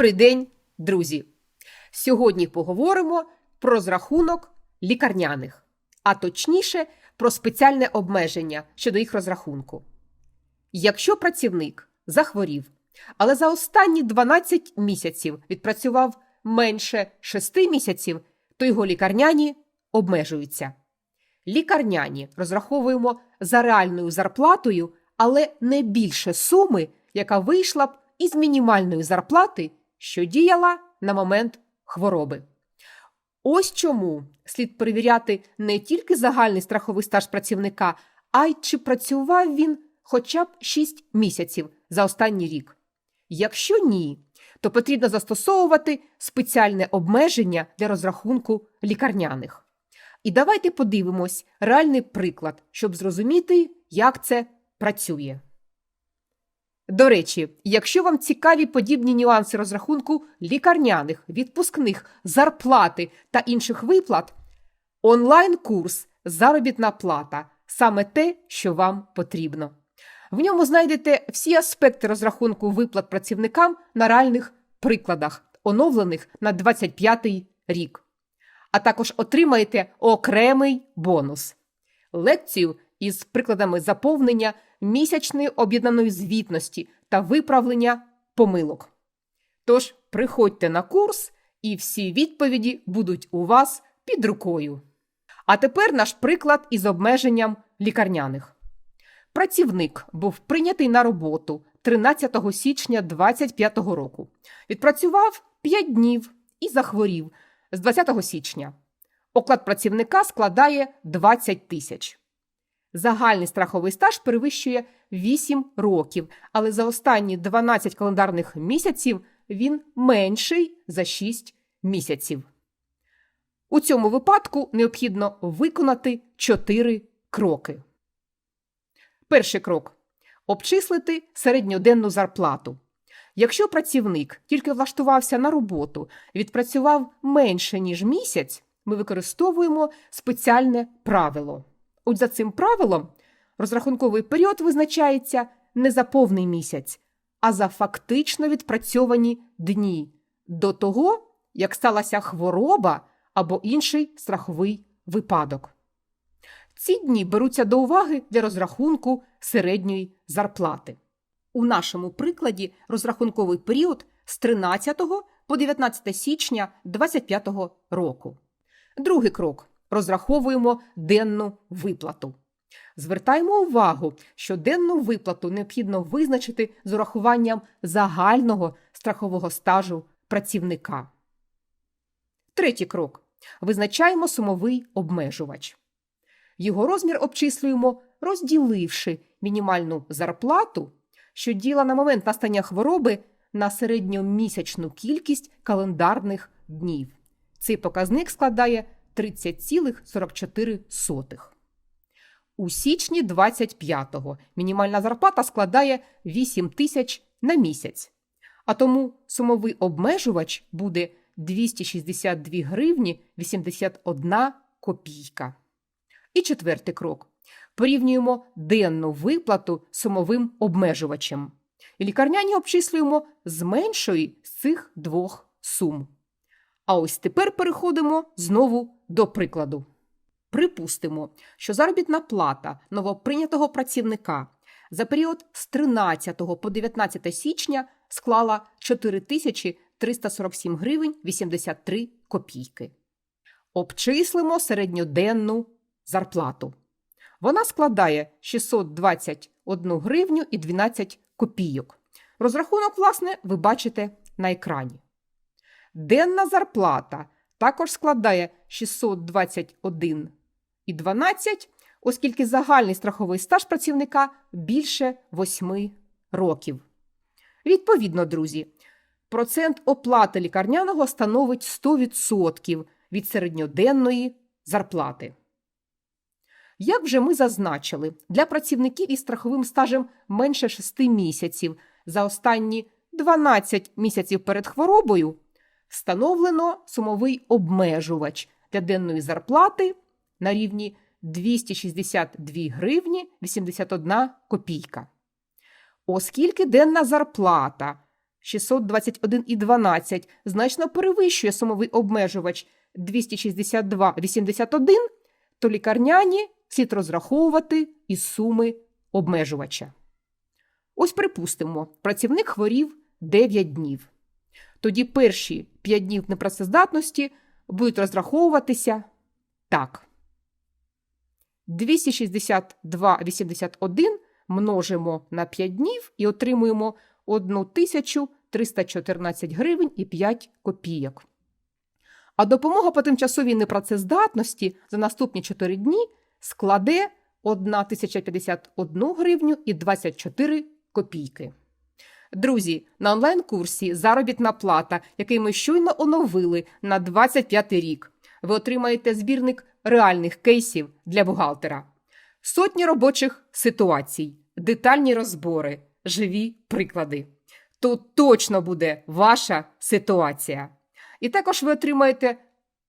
Добрий день, друзі! Сьогодні поговоримо про розрахунок лікарняних, а точніше про спеціальне обмеження щодо їх розрахунку. Якщо працівник захворів, але за останні 12 місяців відпрацював менше 6 місяців, то його лікарняні обмежуються. Лікарняні розраховуємо за реальною зарплатою, але не більше суми, яка вийшла б із мінімальної зарплати, що діяла на момент хвороби. Ось чому слід перевіряти не тільки загальний страховий стаж працівника, а й чи працював він хоча б 6 місяців за останній рік. Якщо ні, то потрібно застосовувати спеціальне обмеження для розрахунку лікарняних. І давайте подивимось реальний приклад, щоб зрозуміти, як це працює. До речі, якщо вам цікаві подібні нюанси розрахунку лікарняних, відпускних, зарплати та інших виплат, онлайн-курс Заробітна плата саме те, що вам потрібно. В ньому знайдете всі аспекти розрахунку виплат працівникам на реальних прикладах, оновлених на 25 рік. А також отримаєте окремий бонус лекцію із прикладами заповнення місячної об'єднаної звітності та виправлення помилок. Тож приходьте на курс, і всі відповіді будуть у вас під рукою. А тепер наш приклад із обмеженням лікарняних. Працівник був прийнятий на роботу 13 січня 2025 року. Відпрацював 5 днів і захворів з 20 січня. Оклад працівника складає 20 тисяч. Загальний страховий стаж перевищує 8 років, але за останні 12 календарних місяців він менший за 6 місяців. У цьому випадку необхідно виконати 4 кроки. Перший крок обчислити середньоденну зарплату. Якщо працівник тільки влаштувався на роботу відпрацював менше, ніж місяць, ми використовуємо спеціальне правило. От за цим правилом розрахунковий період визначається не за повний місяць, а за фактично відпрацьовані дні до того, як сталася хвороба або інший страховий випадок. Ці дні беруться до уваги для розрахунку середньої зарплати. У нашому прикладі розрахунковий період з 13 по 19 січня 2025 року. Другий крок розраховуємо денну виплату. Звертаємо увагу, що денну виплату необхідно визначити з урахуванням загального страхового стажу працівника. Третій крок. Визначаємо сумовий обмежувач. Його розмір обчислюємо, розділивши мінімальну зарплату, що діла на момент настання хвороби на середньомісячну кількість календарних днів. Цей показник складає 30,44. У січні 25-го мінімальна зарплата складає 8 тисяч на місяць, а тому сумовий обмежувач буде 262 гривні 81 копійка. І четвертий крок. Порівнюємо денну виплату сумовим обмежувачем. І лікарняні обчислюємо з меншої з цих двох сум. А ось тепер переходимо знову до прикладу. Припустимо, що заробітна плата новоприйнятого працівника за період з 13 по 19 січня склала 4347 гривень 83 копійки. Обчислимо середньоденну зарплату. Вона складає 621 гривню і 12 копійок. Розрахунок, власне, ви бачите на екрані. Денна зарплата також складає 621,12, оскільки загальний страховий стаж працівника більше 8 років. Відповідно, друзі, процент оплати лікарняного становить 100% від середньоденної зарплати. Як вже ми зазначили, для працівників із страховим стажем менше 6 місяців за останні 12 місяців перед хворобою встановлено сумовий обмежувач для денної зарплати на рівні 262 гривні 81 копійка. Оскільки денна зарплата 621,12 значно перевищує сумовий обмежувач 262,81, то лікарняні слід розраховувати із суми обмежувача. Ось припустимо, працівник хворів 9 днів. Тоді перші 5 днів непрацездатності будуть розраховуватися так. 262,81 множимо на 5 днів і отримуємо 1314 гривень і 5 копійок. А допомога по тимчасовій непрацездатності за наступні 4 дні складе 1051 гривню і 24 копійки. Друзі, на онлайн-курсі Заробітна плата, який ми щойно оновили на 25 рік, ви отримаєте збірник реальних кейсів для бухгалтера, сотні робочих ситуацій, детальні розбори, живі приклади. Тут точно буде ваша ситуація. І також ви отримаєте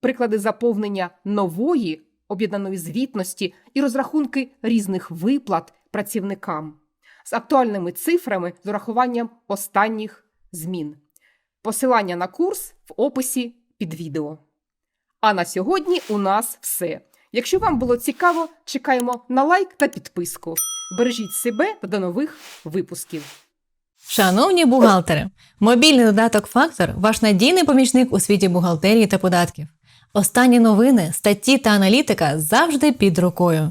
приклади заповнення нової об'єднаної звітності і розрахунки різних виплат працівникам з актуальними цифрами з урахуванням останніх змін. Посилання на курс в описі під відео. А на сьогодні у нас все. Якщо вам було цікаво, чекаємо на лайк та підписку. Бережіть себе та до нових випусків. Шановні бухгалтери, мобільний додаток Фактор ваш надійний помічник у світі бухгалтерії та податків. Останні новини, статті та аналітика завжди під рукою.